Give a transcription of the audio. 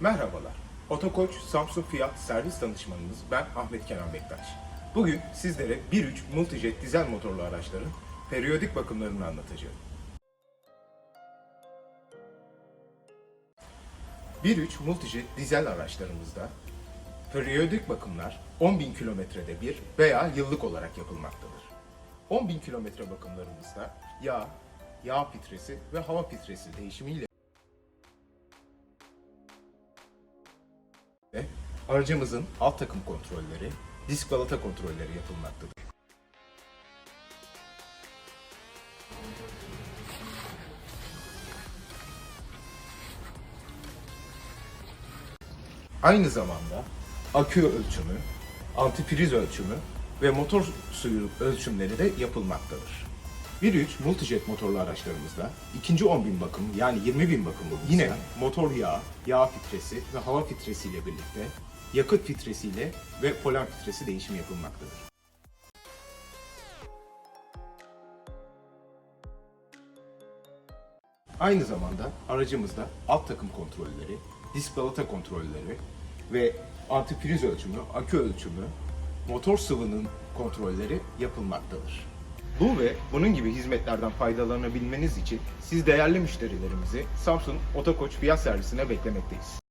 Merhabalar. Otokoç Samsung Fiyat servis danışmanınız ben Ahmet Kenan Bektaş. Bugün sizlere 1.3 Multijet dizel motorlu araçların periyodik bakımlarını anlatacağım. 1.3 Multijet dizel araçlarımızda periyodik bakımlar 10.000 kilometrede bir veya yıllık olarak yapılmaktadır. 10.000 kilometre bakımlarımızda yağ, yağ filtresi ve hava filtresi değişimiyle aracımızın alt takım kontrolleri, disk balata kontrolleri yapılmaktadır. Aynı zamanda akü ölçümü, antipriz ölçümü ve motor suyu ölçümleri de yapılmaktadır. 1.3 Multijet motorlu araçlarımızda ikinci 10.000 bakım yani 20.000 bakımı yine motor yağı, yağ filtresi ve hava filtresi ile birlikte yakıt filtresiyle ve polen filtresi değişimi yapılmaktadır. Aynı zamanda aracımızda alt takım kontrolleri, disk balata kontrolleri ve antipriz ölçümü, akü ölçümü, motor sıvının kontrolleri yapılmaktadır. Bu ve bunun gibi hizmetlerden faydalanabilmeniz için siz değerli müşterilerimizi Samsung Otokoç fiyat servisine beklemekteyiz.